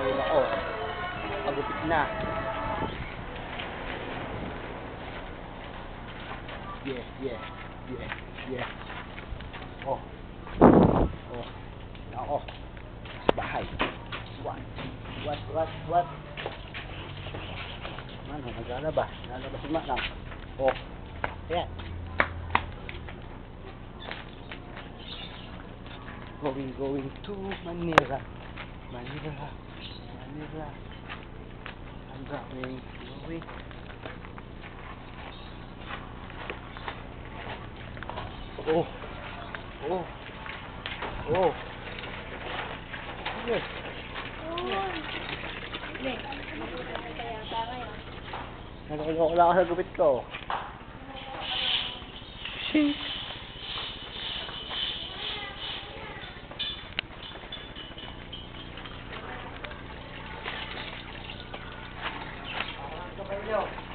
Ngayon ako. Pagupit na. Yes, yes, yes, yes. Oh. Oh. Ako. Bahay. What? What, what, what? Ano, naglalabas. Naglalabas si Manang. Oh. Ayan. Going, going to Manila. Manila. Manila. I'm going, going. Oh. Oh. Oh. Yes. Naluloko lang ako sa gupit ko. Shit. yo.